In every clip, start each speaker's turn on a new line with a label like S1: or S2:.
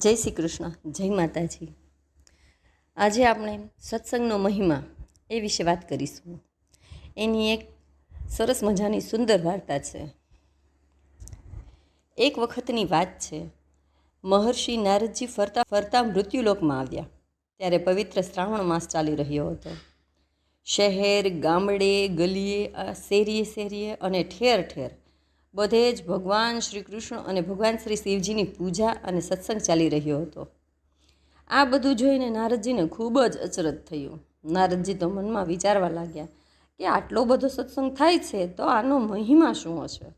S1: જય શ્રી કૃષ્ણ, જય માતાજી. આજે આપણે સત્સંગનો મહિમા એ વિશે વાત કરીશું. એની એક સરસ મજાની સુંદર વાર્તા છે. એક વખતની વાત છે, મહર્ષિ નારદજી ફરતા ફરતા મૃત્યુલોકમાં આવ્યા. ત્યારે પવિત્ર શ્રાવણ માસ ચાલી રહ્યો હતો. શહેર, ગામડે, ગલીએ શેરીએ શેરીએ અને ઠેર ઠેર બધે જ ભગવાન શ્રી કૃષ્ણ અને ભગવાન શ્રી શિવજીની પૂજા અને સત્સંગ ચાલી રહ્યો હતો. આ બધું જોઈને નારદજીને ખૂબ જ અચરજ થયું. નારદજી તો મનમાં વિચારવા લાગ્યા કે આટલો બધો સત્સંગ થાય છે તો આનો મહિમા શું હશે?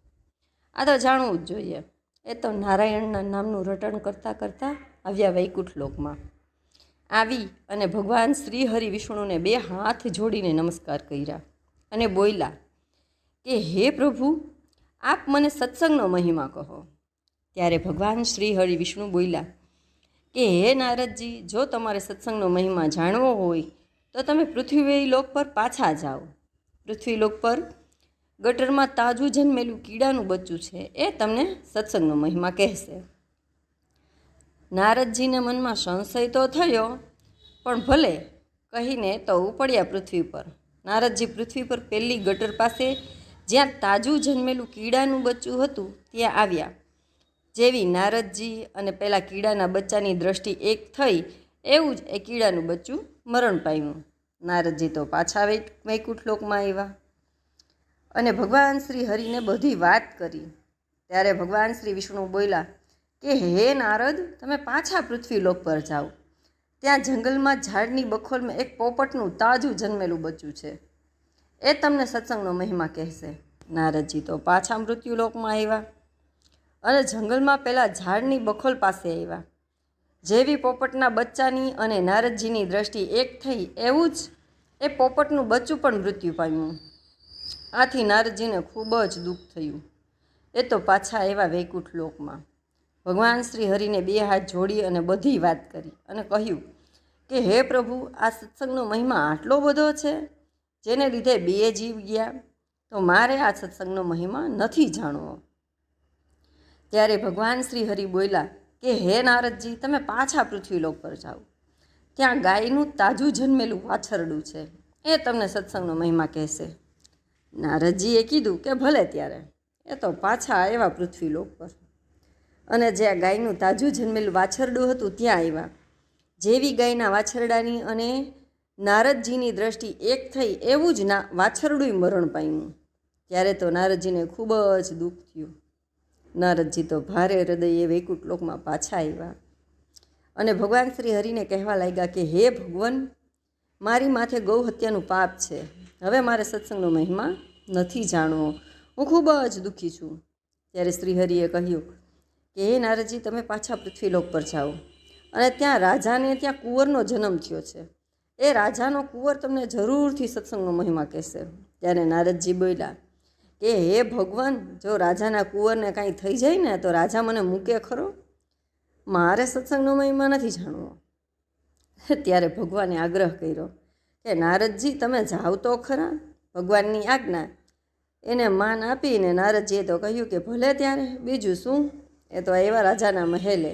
S1: આ તો જાણવું જ જોઈએ. એ તો નારાયણના નામનું રટણ કરતાં કરતાં આવ્યા વૈકુંઠ લોકમાં. આવી અને ભગવાન શ્રી હરિ વિષ્ણુને બે હાથ જોડીને નમસ્કાર કર્યા અને બોલ્યા કે, હે પ્રભુ આપ મને સત્સંગનો મહિમા કહો. ત્યારે ભગવાન શ્રી હરિ વિષ્ણુ બોલ્યા, કે હે નારદજી, જો તમારે સત્સંગનો મહિમા જાણવો હોય, તો તમે પૃથ્વી લોક પર પાછા જાઓ. પૃથ્વી લોક પર ગટરમાં તાજું જન્મેલું કીડાનું બચ્ચું છે, એ તમને સત્સંગનો મહિમા કહેશે. નારદજીને મનમાં સંશય તો થયો, પણ ભલે કહીને તો ઉપડ્યા પૃથ્વી પર. નારદજી પૃથ્વી પર પહેલી ગટર પાસે જ્યાં તાજું જન્મેલું કીડાનું બચ્ચું હતું, ત્યાં આવ્યા. જેવી નારદજી અને પેલા કીડાના બચ્ચાની દ્રષ્ટિ એક થઈ, એવું જ એ કીડાનું બચ્ચું મરણ પામ્યું. નારદજી તો પાછા વૈકુંઠ લોકમાં આવ્યા. અને ભગવાન શ્રી હરિને બધી વાત કરી. ત્યારે ભગવાન શ્રી વિષ્ણુ બોલ્યા, કે હે નારદ, તમે પાછા પૃથ્વી લોક પર જાઓ. ત્યાં જંગલમાં ઝાડની બખોલમાં એક પોપટનું તાજું જન્મેલું બચ્ચું છે. એ તમને સત્સંગનો મહિમા કહેશે. નારદજી તો પાછા મૃત્યુલોકમાં આવ્યા અને જંગલમાં પેલા ઝાડની બખોલ પાસે આવ્યા. જેવી પોપટના બચ્ચાની અને નારદજીની દ્રષ્ટિ એક થઈ, એવું જ એ પોપટનું બચ્ચું પણ મૃત્યુ પામ્યું. આથી નારદજીને ખૂબ જ દુઃખ થયું. એ તો પાછા આવ્યા વૈકુંઠ લોકમાં. ભગવાન શ્રી હરિને બે હાથ જોડી અને બધી વાત કરી અને કહ્યું કે, હે પ્રભુ, આ સત્સંગનો મહિમા આટલો બધો છે? જેને લીધે બે જીવ ગયા, તો મારે આ સત્સંગનો મહિમા નથી જાણવો. ત્યારે ભગવાન શ્રી હરિ બોલ્યા, કે હે નારદજી, તમે પાછા પૃથ્વીલોક પર જાઓ. ત્યાં ગાયનું તાજું જન્મેલું વાછરડું છે. એ તમને સત્સંગનો મહિમા કહેશે. નારદજીએ કીધું કે ભલે ત્યારે, એ તો પાછા આવ્યા પૃથ્વીલોક પર. અને જ્યાં ગાયનું તાજું જન્મેલું વાછરડું હતું, ત્યાં આવ્યા. જેવી ગાયના વાછરડાની અને નારદજીની દ્રષ્ટિ એક થઈ એવું જ ના વાછરડું મરણ પામ્યું. ત્યારે તો નારદજીને ખૂબ જ દુઃખ થયું. નારદજી તો ભારે હૃદયે વૈકુંઠ લોકમાં પાછા આવ્યા. અને ભગવાન શ્રી હરિને કહેવા લાગ્યા કે, હે ભગવાન, મારી માથે ગૌ હત્યાનું પાપ છે. હવે મારે સત્સંગનો મહિમા નથી જાણવો. હું ખૂબ જ દુઃખી છું. ત્યારે શ્રીહરિએ કહ્યું કે, હે નારદજી, તમે પાછા પૃથ્વીલોક પર જાઓ. અને ત્યાં રાજાને, ત્યાં કુંવરનો જન્મ થયો છે. એ રાજાનો કુંવર તમને જરૂરથી સત્સંગનો મહિમા કહેશે. ત્યારે નારદજી બોલ્યા, કે હે ભગવાન, જો રાજાના કુંવરને કાંઈ થઈ જાય ને, તો રાજા મને મૂકે ખરો? મારે સત્સંગનો મહિમા નથી જાણવો. ત્યારે ભગવાને આગ્રહ કર્યો, કે નારદજી, તમે જાઓ તો ખરા, ભગવાનની આજ્ઞા. એને માન આપીને નારદજીએ તો કહ્યું કે ભલે ત્યારે, બીજું શું? એ તો આવ્યા રાજાના મહેલે.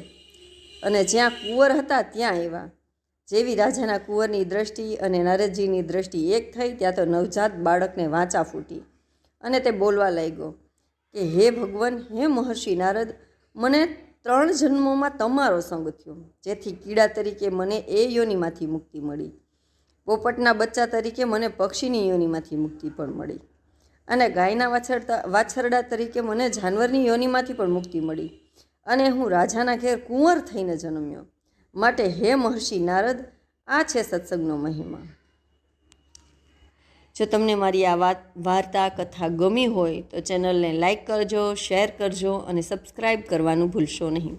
S1: અને જ્યાં કુંવર હતા, ત્યાં આવ્યા. જેવી રાજાના કુંવરની દ્રષ્ટિ અને નારદજીની દ્રષ્ટિ એક થઈ, ત્યાં તો નવજાત બાળકને વાંચા ફૂટી અને તે બોલવા લાગ્યો કે, હે ભગવાન, હે મહર્ષિ નારદ, મને ત્રણ જન્મોમાં તમારો સંગ થયો, જેથી કીડા તરીકે મને એ યોનિમાંથી મુક્તિ મળી. પોપટના બચ્ચા તરીકે મને પક્ષીની યોનિમાંથી મુક્તિ પણ મળી. અને ગાયના વાછરતા, વાછરડા તરીકે મને જાનવરની યોનિમાંથી પણ મુક્તિ મળી. અને હું રાજાના ઘેર કુંવર થઈને જન્મ્યો. માટે હે મહર્ષિ નારદ, આ છે સત્સંગનો મહિમા. જો તમને મારી આ વાત, વાર્તા, કથા ગમી હોય, તો ચેનલને લાઈક કરજો, શેર કરજો અને સબસ્ક્રાઈબ કરવાનું ભૂલશો નહીં.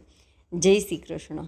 S1: જય શ્રી કૃષ્ણ.